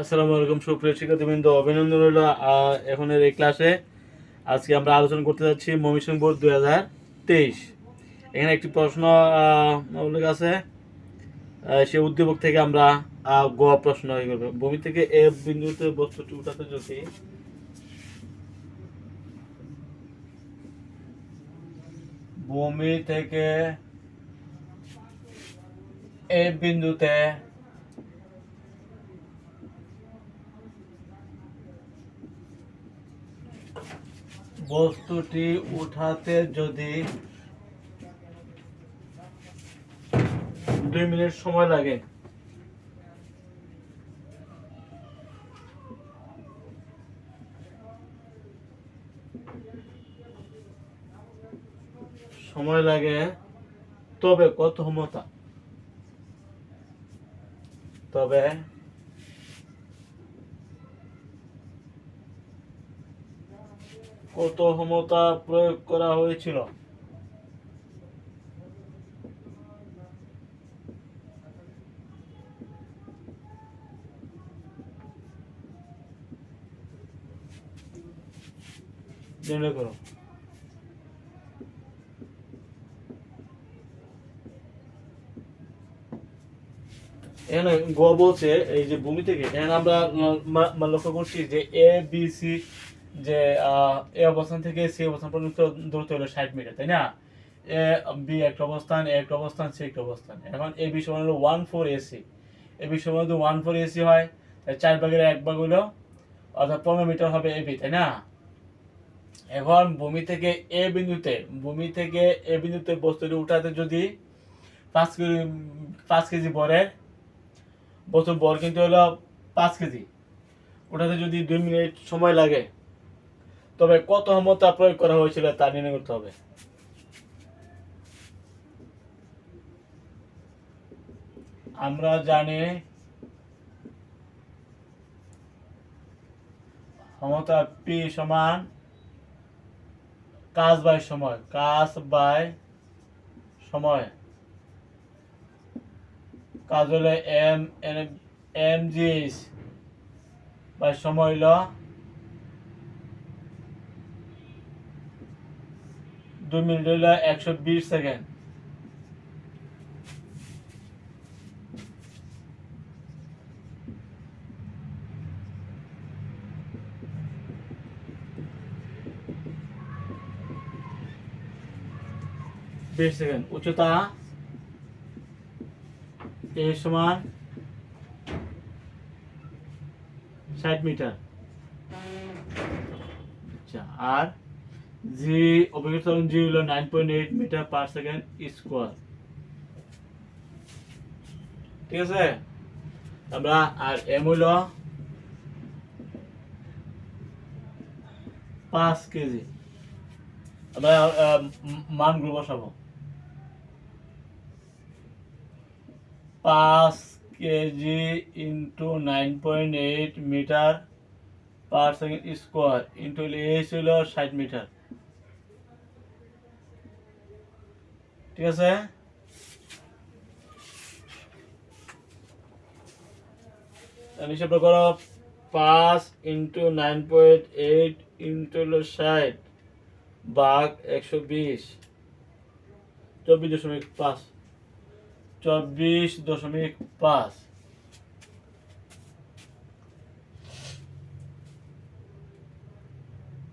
আসসালামু আলাইকুম, সুপ্রিয় শিক্ষার্থীবৃন্দ, অভিনন্দন রইল এখনের এই ক্লাসে। আজকে আমরা আলোচনা করতে যাচ্ছি ময়মনসিংহ বোর্ড দুই হাজার তেইশ। এখানে একটি প্রশ্ন উল্লেখ আছে। সে উদ্দীপক থেকে আমরা গ প্রশ্ন ভূমি থেকে এ বিন্দুতে বস্তুটি উঠাতে যদি ভূমি থেকে এ বিন্দুতে বস্তুটি উঠাতে যদি দুই মিনিট সময় লাগে। সময় লাগে তবে কত ক্ষমতা? তবে কত ক্ষমতা প্রয়োগ করা হয়েছিল। নির্ণয় করো। গ বলছে, এই যে ভূমি থেকে, এখানে আমরা লক্ষ্য করছি যে এ বি সি যে এ অবস্থান থেকে সি অবস্থান পর্যন্ত দূরত্ব হলো ষাট মিটার, তাই না? এ, বি একটা অবস্থান, এ একটা অবস্থান, সি একটা অবস্থান। এখন এ বি সমান হলো one four AC A B সমান যদি ওয়ান ফোর এসি হয়, তাহলে চার ভাগের এক ভাগ হলো, অর্থাৎ পনেরো মিটার হবে এ বি, তাই না? এখন ভূমি থেকে এ বিন্দুতে, ভূমি থেকে এ বিন্দুতে বস্তুটি উঠাতে যদি পাঁচ কেজি পাঁচ কেজি বরের, বস্তুর বর কিন্তু হলো পাঁচ কেজি। ওটাতে যদি দুই মিনিট সময় লাগে তবে কত ক্ষমতা প্রয়োগ করা হয়েছিল তা নির্ণয় করতে হবে। আমরা জানি ক্ষমতা পি সমান কাজ বাই সময়, কাজ বাই সময়। কাজ হলে এম এম জি বা সময় হইল দুই মিনিট হইল একশো বিশ সেকেন্ড। বিশ সেকেন্ড, উচ্চতা এ সমান ষাট মিটার। আচ্ছা আর জি অভিজ্ঞতা জি হলো nine point eight metre per second square ঠিক আছে? আমরা আর এম হইল পাঁচ কেজি। আমরা মানগুলো বসাবো। পাঁচ kg into nine eight metre per second square into এই ছিল ষাট মিটার ঠিক আছে? তাহলে হিসাব করো, পাঁচ into nine point eight into হলো ষাট, বাঘ একশো বিশ। চব্বিশ দশমিক পাঁচ। চব্বিশ দশমিক পাঁচ।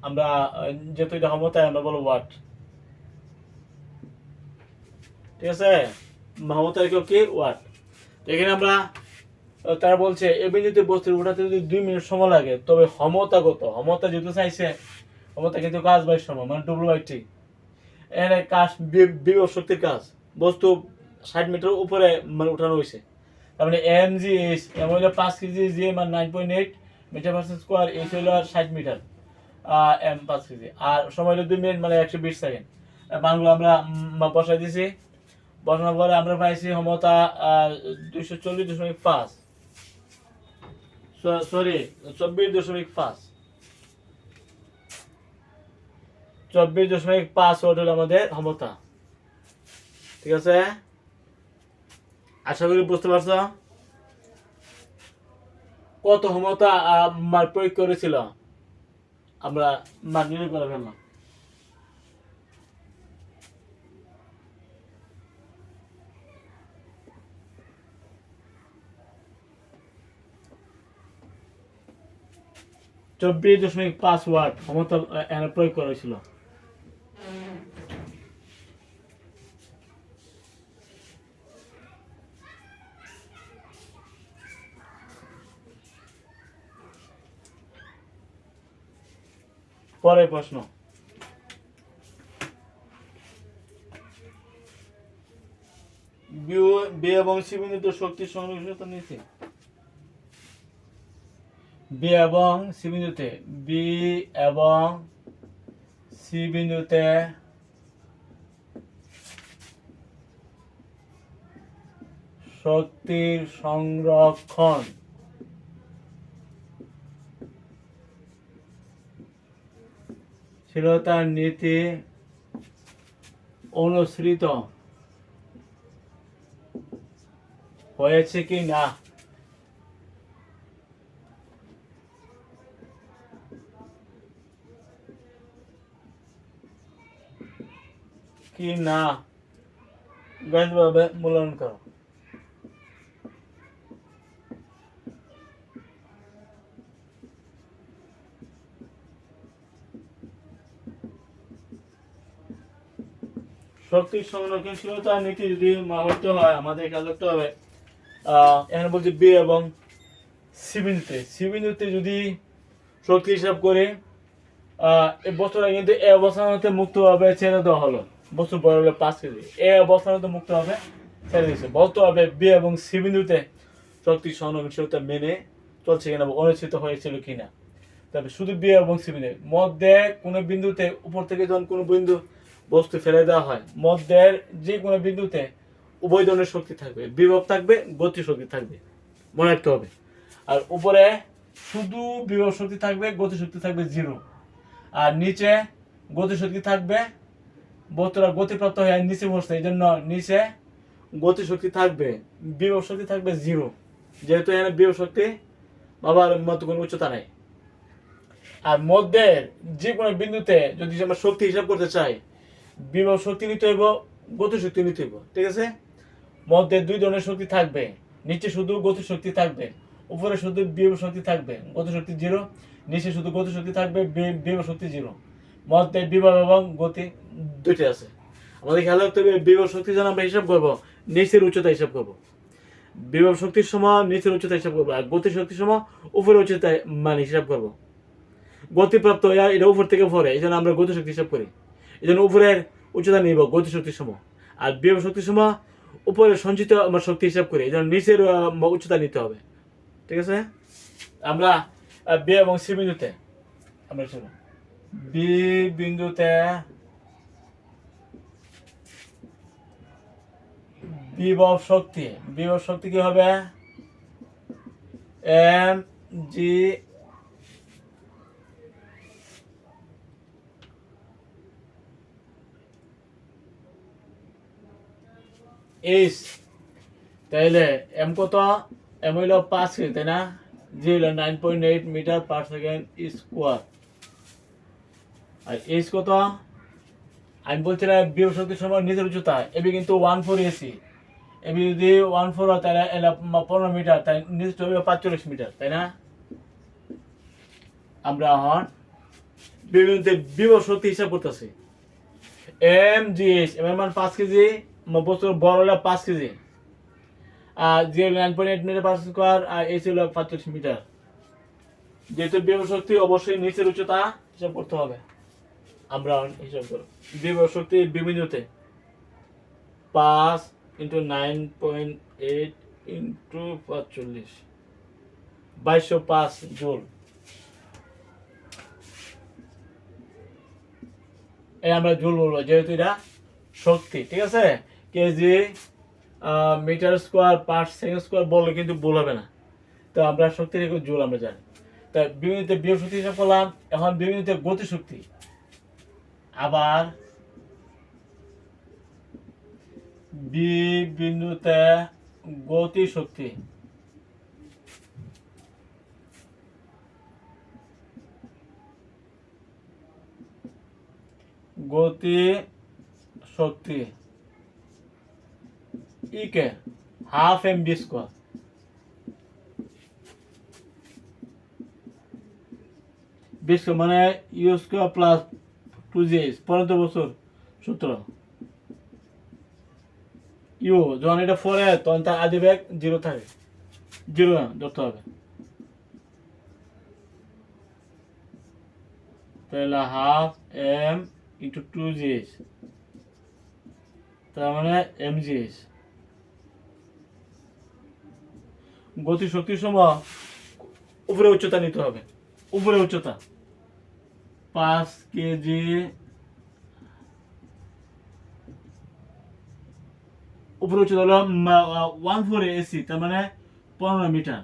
আমরা, যেহেতু এটা ক্ষমতায় আমরা বলব ওয়াট ঠিক আছে? ক্ষমতায় কেউ কি? ওয়াট। এখানে আমরা তারা বলছে, এ বিন্দুতে বস্তু উঠাতে যদি দুই মিনিট সময় লাগে, তবে ক্ষমতা কত? ক্ষমতা যেহেতু চাইছে, ক্ষমতা কিন্তু কাজ বাই সময় মানে ডব্লিউ বাই টি এখানে কাজ বিভব শক্তির কাজ। বস্তু ষাট মিটার উপরে মানে উঠানো হয়েছে। তার মানে এম জি এস এম হইল পাঁচ কেজি জি মানে nine point eight metre percent square হইল আর ষাট মিটার এম পাঁচ কেজি। আর সময় হলো দুই মিনিট মানে একশো বিশ সেকেন্ড মানগুলো আমরা বসাই দিছি। বসানোর পরে আমরা পাইছি ক্ষমতা দুইশো চল্লিশ দশমিক পাঁচ। সরি, চব্বিশ দশমিক পাঁচ। চব্বিশ দশমিক পাঁচ ওয়াট হলো আমাদের ক্ষমতা ঠিক আছে? আশা করি বুঝতে পারছ? কত ক্ষমতা প্রয়োগ করেছিল? আমরা মান নির্ণয় করে ফেললাম। চব্বিশ দশমিক পাঁচ ওয়াট ক্ষমতা প্রয়োগ করা হয়েছিল। পরের প্রশ্ন। বি- এবং সি শক্তি সংরক্ষিত নিচে বি এবং সি বিন্দুতে, বি এবং সি বিন্দুতে শক্তির সংরক্ষণ। ছিল তার নীতি অনুসৃত। হয়েছে কি না? কি না? গণিতভাবে মূল্যায়ন করো। শক্তি সংরক্ষণশীলতা নীতি যদি মাহত্ব হয়, আমাদের খেয়াল রাখতে হবে এখানে বলছি বি এবং সি বিন্দুতে। যদি শক্তি হিসাব করে এই বছরে কিন্তু এ অবস্থান হতে মুক্তভাবে ছেড়ে দেওয়া হলো। বছর বড় হলে পাঁচ কেজি। এ অবস্থান হতে মুক্তভাবে ছেড়ে দিয়েছে। বলতে হবে বি এবং সি বিন্দুতে শক্তি সংরক্ষণশীলতা মেনে চলছে কিনা বা অনুষ্ঠিত হয়েছিল কিনা। তবে শুধু বি এবং সি বিন্দু মধ্যে কোনো বিন্দুতে উপর থেকে যখন কোনো বিন্দু বস্তু ফেলে দেওয়া হয়, মধ্যের যে কোনো বিন্দুতে উভয় ধরনের শক্তি থাকবে। বিভব থাকবে গতি শক্তি থাকবে। মনে রাখতে হবে। আর উপরে শুধু বিভব শক্তি থাকবে গতি শক্তি থাকবে জিরো। আর নিচে গতি শক্তি থাকবে বস্তুরা গতিপ্রাপ্ত হয়ে নিচে বসছে এই জন্য নিচে গতি শক্তি থাকবে, বিভব শক্তি থাকবে জিরো যেহেতু এখানে বিভব শক্তি বাবার মতো কোনো উচ্চতা নেই। আর মধ্যের যে কোনো বিন্দুতে যদি আমরা শক্তি হিসাব করতে চাই, বিভব শক্তি নিতে হইব গতি শক্তি নিতে হইব, ঠিক আছে? মধ্যে দুই ধরনের শক্তি থাকবে, নিচে শুধু গতি শক্তি থাকবে, উপরে শুধু বিভব শক্তি থাকবে গতি শক্তি জিরো নিচে শুধু গতি শক্তি থাকবে বিভব শক্তি জিরো মধ্যে বিভব এবং গতি দুইটা আছে। আমাদের খেয়াল রাখতে হবে বিভব শক্তি যেন আমরা হিসাব করব নিচের উচ্চতা হিসাব করব। বিভব শক্তির সময় নিচের উচ্চতা হিসাব করব আর গতি শক্তির সময় উপরের উচ্চতা মানে হিসাব করব। গতিপ্রাপ্ত এটা উপর থেকে পরে এই জন্য আমরা গতি শক্তি হিসাব করি। এই জন্য উপরের উচ্চতা নিব গতি শক্তির সময়। আর বিভব শক্তির সময় উপরে সঞ্চিত আমরা শক্তি হিসাব করি এই জন্য নিচের উচ্চতা নিতে হবে। ঠিক আছে? আমরা আহ, বি এবং সি বিন্দুতে আমরা বি বিন্দুতে বিভব শক্তি বিভব শক্তি কি হবে? এম জি এইচ তাইলে এম কত? এম হইল পাঁচ কেজি, তাই না? জি হইল nine point eight metre per second square আর এইচ কত আমি? বলছিলাম বিভব শক্তির সময় নিজের উচ্চতা এবি কিন্তু ওয়ান ফোর এসি এবি যদি ওয়ান ফোর হয়, তাহলে এলা পনেরো মিটার, তাই নিচে হবে পাঁচচল্লিশ মিটার, তাই না? আমরা এখন বিভিন্ন বিভব শক্তি হিসাব করতেছি। এম জি এইচ এম এর মান পাঁচ কেজি বস্তুর বড় হলো পাঁচ কেজি। আর G nine point eight metre per square আর এইচ হলো পাঁচচল্লিশ মিটার। যেহেতু বিভব শক্তি, অবশ্যই নিচের উচ্চতা হিসাব করতে হবে। আমরা হিসাব করব। বিভব শক্তি বিভিন্নতে পাঁচ into nine point eight into পাঁচচল্লিশ। বাইশশো পাঁচ জোল। এই আমরা জুল বলব, যেহেতু এটা শক্তি, ঠিক আছে? Kg metre square per second square বললে কিন্তু ভুল হবে না। তো আমরা শক্তি রেখে জুল আমরা জানি। তা বিভিন্নতে শক্তি হিসাব করলাম, এখন বিভিন্নতে গতি শক্তি আবার বি বিন্দুতে গতি শক্তি গতি শক্তি EK half M B square. B মানে U square plus two G H, পনেরো বছর, সূত্র। ইউ, যখন এটা ফোরে তখন তার আদি ব্যাগ জিরো থাকে। জিরো ধরতে হবে। তাহলে half M into two G H তার মানে এম জি এইচ গতি শক্তির সময় উপরে উচ্চতা নিতে হবে। উপরে উচ্চতা। পাঁচ কেজি উপরে উচ্চতা হলো ওয়ান ফোর এসি তার মানে পনেরো মিটার।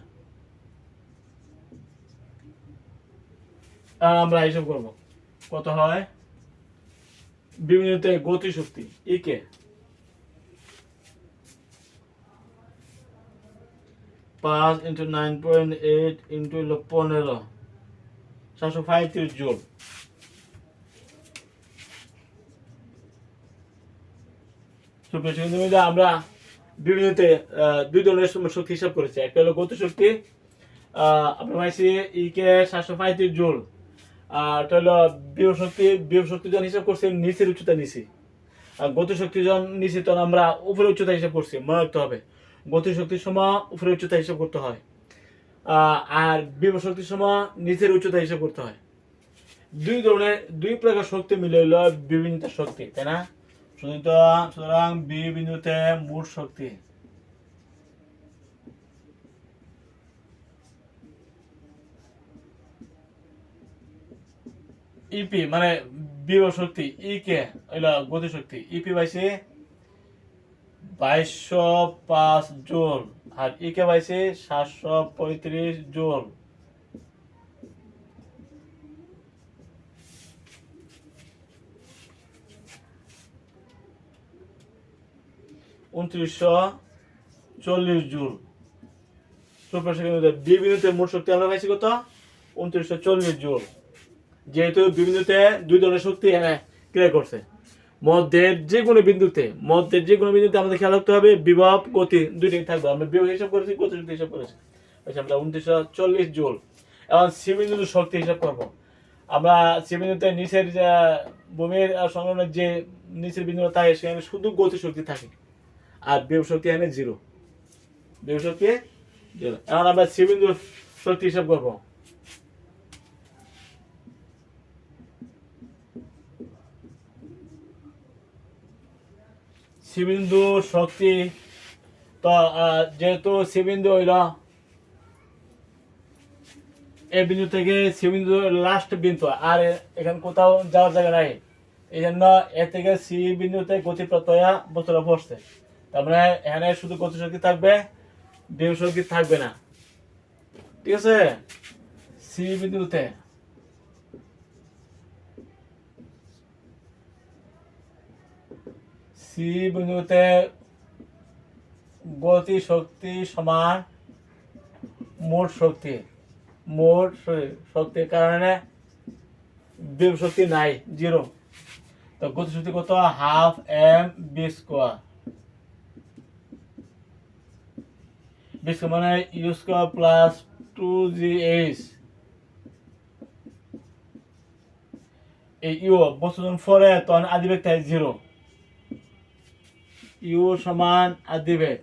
আমরা হিসাব করব, কত হয়? বিভিন্নতে গতি শক্তি ইকে পাঁচ into nine point eight into পনেরো, সাতশো পঁয়ত্রিশ জোল। আমরা বিভিন্নতে দুই ধরনের শক্তি হিসাব করেছি। একটা হলো গতি শক্তি আমরা পাইছি ইকে সাতশো পঁয়ত্রিশ জোল। আর এটা হলো বিয় শক্তি বিয় শক্তি যখন হিসাব করছি নিচের উচ্চতা নিছি আর গতি শক্তি যখন নিছি তখন আমরা উপরে উচ্চতা হিসাব করছি, মনে রাখতে হবে। গতি শক্তির সময় উপরে উচ্চতা হিসাব করতে হয়। আর বিভ শক্তির সময় নিচের উচ্চতা হিসাব করতে হয়। দুই ধরনের, দুই প্রকার শক্তি মিলে হইল বিভিন্ন শক্তি, তাই না? সুতরাং বি বিন্দুতে মোট শক্তি। ইপি মানে বিভব শক্তি ই কে গতি শক্তি। ইপি পাইছে বাইশশো পাঁচ জোল, আর ই কে পাইছে সাতশো পঁয়ত্রিশ জোল। উনত্রিশশো চল্লিশ জুল। সুপার সেকেন্ড বিভিন্নতে মোট শক্তি আমরা পাইছি কত? উনত্রিশশো চল্লিশ জুল। যেহেতু বিভিন্নতে দুই ধরনের শক্তি ক্রিয়া করছে। মধ্যের যে কোনো বিন্দুতে, মধ্যের যে কোনো বিন্দুতে আমাদের খেয়াল রাখতে হবে, বিভব, গতি দুইটাই থাকবে। আমরা বিভব হিসাব করেছি গতি শক্তি হিসাব করেছি। আচ্ছা আমরা উনত্রিশশো চল্লিশ জুল। এখন সি বিন্দুর শক্তি হিসাব করব। আমরা সি বিন্দুতে নিচের আর সংলগ্নের যে নিচের বিন্দু থাকে, সেখানে শুধু গতি শক্তি থাকে। আর বিভব শক্তি এখানে জিরো। বিভব শক্তি জিরো। এখন আমরা সি বিন্দুর শক্তি হিসাব করব। শিবিন্দু শক্তি তো যেহেতু শিবিন্দু হইল এই বিন্দু থেকে শিবিন্দু লাস্ট বিন্দু, আর এখানে কোথাও যাওয়ার জায়গা নাই। এই জন্য এ থেকে সি বিন্দুতে গতি প্রত্যয়া বস্তুটা পড়ছে তার মানে এখানে শুধু গতি শক্তি থাকবে বিম শক্তি থাকবে না। ঠিক আছে? সি বিন্দুতে সি বিন্দুতে গতি শক্তি সমান মোট শক্তি। মোট শক্তির কারণে বিম শক্তি নাই জিরো তো গতি শক্তি কত? Half M V square V square মানে U square plus two G H এই ইউ বস্তু যখন তখন আদিবেগ থাকে জিরো ইউ সমান আদিবেগ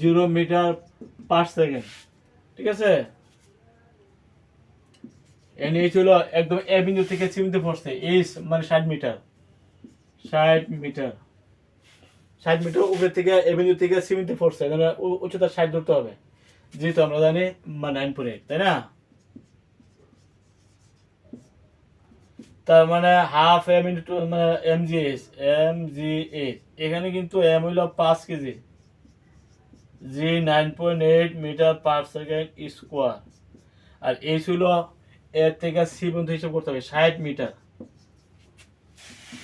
জিরো মিটার পার সেকেন্ড ঠিক আছে? এন হলো একদম এ বিন্দু থেকে সি বিন্দু পড়ছে এইচ মানে ষাট মিটার ষাট মিটার ষাট মিটার উপরে থেকে এ বিন্দু থেকে সি বিন্দু পড়ছে মানে উ- উচ্চতা ষাট ধরতে হবে। যেহেতু আমরা জানি নাইন পয়েন্ট এইট তাই না? তার মানে হাফ এম ইন্টু মানে M G H M G H এখানে কিন্তু এম হইল পাঁচ kg. G nine point eight metre per second square আর এইচ হইল এর থেকে সি পর্যন্ত হিসাব করতে হবে, ষাট মিটার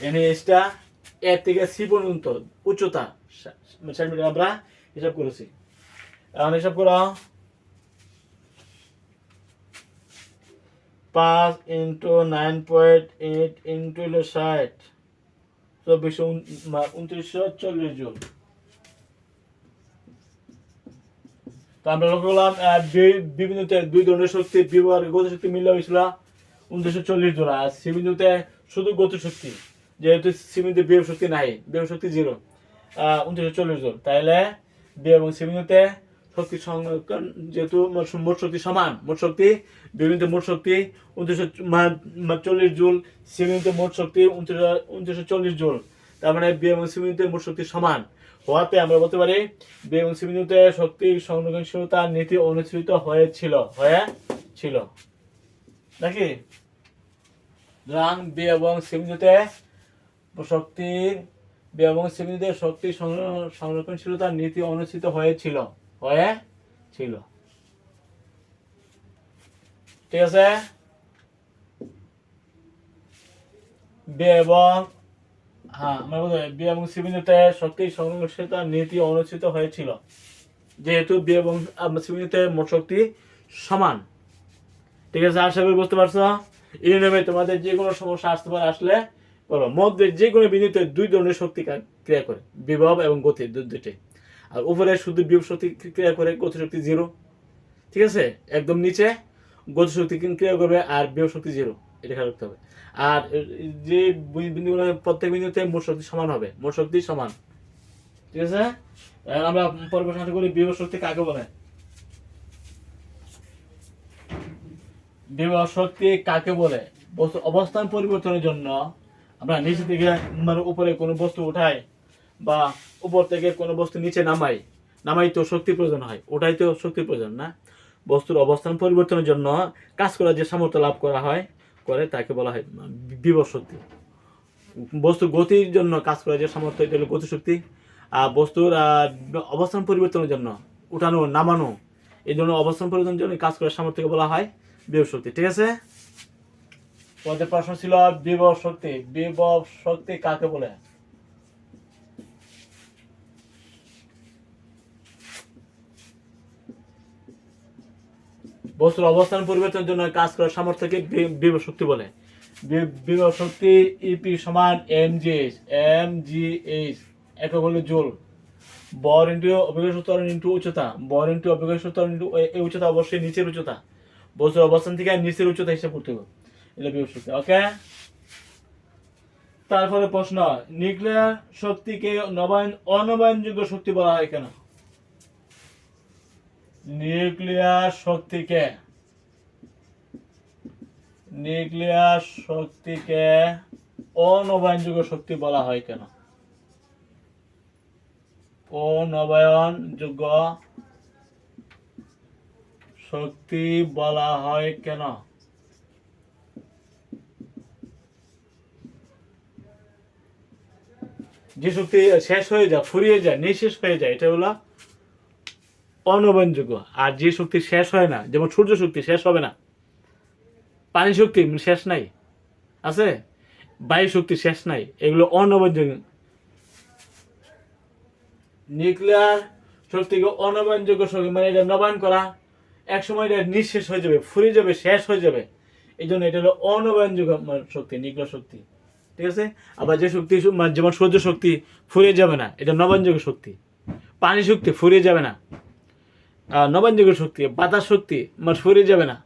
এনে এইচটা এর থেকে সি পর্যন্ত উচ্চতা ষাট মিটার আমরা হিসাব করেছি। এখন হিসাব করা। পাঁচ into nine point eight into হলো ষাট। চব্বিশশো উনত্রিশশো চল্লিশ জুল। তো আমরা লক্ষ্য করলাম বি- বি দুই ধরনের শক্তি বিভাগ গতি শক্তি মিললে হয়েছিল উনত্রিশশো চল্লিশ জোড়া আর সি বিন্দুতে শুধু গতি শক্তি যেহেতু সি বিন্দুতে বিয়োগ শক্তি নাই, বিয়োগ শক্তি জিরো উনত্রিশশো চল্লিশ জোর তাহলে বি এবং সি শক্তি সংরক্ষণ, যেহেতু মোট শক্তি সমান, মোট শক্তি বিভিন্ন মোট শক্তি উনত্রিশশো চল্লিশ জুল সি মোট শক্তি উনত্রিশশো চল্লিশ জুল। তার মানে বি এবং সি মোট শক্তি সমান। হওয়াতে আমরা বলতে পারি বি এবং সি বিন্দুতে শক্তি সংরক্ষণশীলতার নীতি অনুসৃত হয়েছিল হয়েছিল। নাকি? সুতরাং বি এবং সি বিন্দুতে শক্তির এবং বিন্দুতে শক্তি সংরক্ষণশীলতার নীতি অনুষ্ঠিত হয়েছিল হয়েছিল। ঠিক আছে? এবং হ্যাঁ আমরা বি এবং সি শক্তি সংরক্ষণশীলতার নীতি অনুসৃত হয়েছিল। যেহেতু বি এবং সি মোট শক্তি সমান। ঠিক আছে? আশা করি বুঝতে পারছ? এই নিয়মে তোমাদের যে কোনো সমস্যা আসতে পারে, আসলে বলো মধ্যে যে কোনো বিন্দুতে দুই ধরনের শক্তি ক্রিয়া করে, বিভব এবং গতি দু- দুইটাই। আর উপরে শুধু বিভব শক্তি ক্রিয়া করে, গতি শক্তি জিরো ঠিক আছে? একদম নিচে গতি শক্তি ক্রিয়া করবে আর বিভব শক্তি জিরো এটা খেয়াল রাখতে হবে। আর যে বিন্দুগুলো প্রত্যেক বিন্দুতে মোট শক্তি সমান হবে। মোট শক্তি সমান। ঠিক আছে? আমরা পরিবেশন করি, বিভব শক্তি কাকে বলে? বিভব শক্তি কাকে বলে? অবস্থান পরিবর্তনের জন্য আমরা নিচে থেকে মানে উপরে কোনো বস্তু উঠাই বা উপর থেকে কোনো বস্তু নিচে নামাই নামাই তো শক্তি প্রয়োজন হয়, ওটাই তো শক্তির প্রয়োজন না? বস্তুর অবস্থান পরিবর্তনের জন্য কাজ করার যে সামর্থ্য লাভ করা হয়, করে তাকে বলা হয় বিভব শক্তি। বস্তুর গতির জন্য কাজ করার যে সামর্থ্য, এটা হলো গতিশক্তি আর বস্তুর অবস্থান পরিবর্তনের জন্য উঠানো, নামানো, এই জন্য অবস্থান পরিবর্তনের জন্য কাজ করার সামর্থ্যকে বলা হয় বিভব শক্তি। ঠিক আছে? পদের প্রশ্ন ছিল বিভব শক্তি। বিভব শক্তি কাকে বলে? বস্তুর অবস্থান পরিবর্তনের জন্য কাজ করার সামর্থ্যকে বিভব শক্তি বলে? বিভব শক্তি ইপি সমান M G H M G H একক হলো জুল। বর ইন্টু অভিজ্ঞ ত্বরণ ইন্টু উচ্চতা। বর ইন্টু অভিজ্ঞ ত্বরণ ইন্টু উচ্চতা অবশ্যই নিচের উচ্চতা। বস্তুর অবস্থান থেকে নিচের উচ্চতা হিসাব করতে হবে। এটা ওকে তারপরে প্রশ্ন, নিউক্লিয়ার শক্তিকে নবায়ন, অনবায়নযোগ্য শক্তি বলা হয় কেন? নিউক্লিয়ার শক্তিকে নিউক্লিয়ার শক্তিকে অনবায়নযোগ্য শক্তি বলা হয় কেন? অনবায়নযোগ্য শক্তি বলা হয় কেন? যে শক্তি শেষ হয়ে যায়, ফুরিয়ে যায়, নিঃশেষ হয়ে যায়, এটা হলো অনবায়নযোগ্য আর যে শক্তি শেষ হয় না, যেমন সূর্য শক্তি শেষ হবে না, পানি শক্তি মানে শেষ নাই, আছে? বায়ু শক্তি শেষ নাই, এগুলো অনবায়নযোগ্য নিউক্লিয়ার শক্তিকে অনবায়নযোগ্য শক্তি মানে এটা নবায়ন করা এক সময় এটা নিঃশেষ হয়ে যাবে, ফুরিয়ে যাবে, শেষ হয়ে যাবে। এই জন্য এটা হলো অনবায়নযোগ্য শক্তি, নিউক্লিয়ার শক্তি। ঠিক আছে? আবার যে শক্তি মানে যেমন সূর্য শক্তি ফুরিয়ে যাবে না, এটা নবায়নযোগ্য শক্তি। পানি শক্তি ফুরিয়ে যাবে না। নবায়নযোগ্য শক্তি, বাতাস শক্তি মানে ফুরিয়ে যাবে না।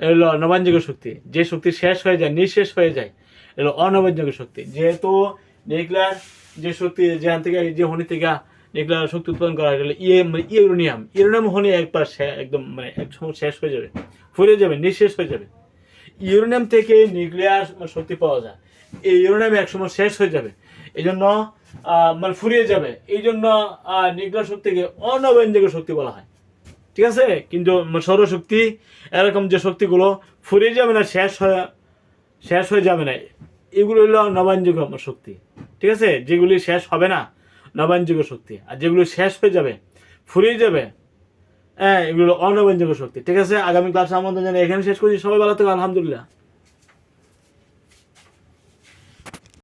এগুলো নবায়নযোগ্য শক্তি। যে শক্তি শেষ হয়ে যায়, নিঃশেষ হয়ে যায় এগুলো অনবায়নযোগ্য শক্তি। যেহেতু নিউক্লিয়ার যে শক্তি, যেখান থেকে যে হনি থেকে নিউক্লিয়ার শক্তি উৎপাদন করা হয় ইয়ে মানে ইউরেনিয়াম। ইউরেনিয়াম হনি একবার একদম মানে এক সময় শেষ হয়ে যাবে, ফুরিয়ে যাবে, নিঃশেষ হয়ে যাবে। ইউরেনিয়াম থেকে নিউক্লিয়ার শক্তি পাওয়া যায়। এই ইউরেনিয়াম একসময় শেষ হয়ে যাবে। এই জন্য মানে ফুরিয়ে যাবে। এই জন্য নিউক্লিয়ার শক্তিকে অনবায়নযোগ্য শক্তি বলা হয়। ঠিক আছে? কিন্তু সৌরশক্তি, এরকম যে শক্তিগুলো ফুরিয়ে যাবে না, শেষ হয়ে শেষ হয়ে যাবে না, এগুলো হলো নবায়নযোগ্য শক্তি। ঠিক আছে? যেগুলি শেষ হবে না, নবায়নযোগ্য শক্তি। আর যেগুলো শেষ হয়ে যাবে, ফুরিয়ে যাবে হ্যাঁ এগুলো অনবায়নযোগ্য শক্তি। ঠিক আছে? আগামী ক্লাসে আমাদের জানি এখানে শেষ করছি। সবাই ভালো থেকে আলহামদুলিল্লাহ।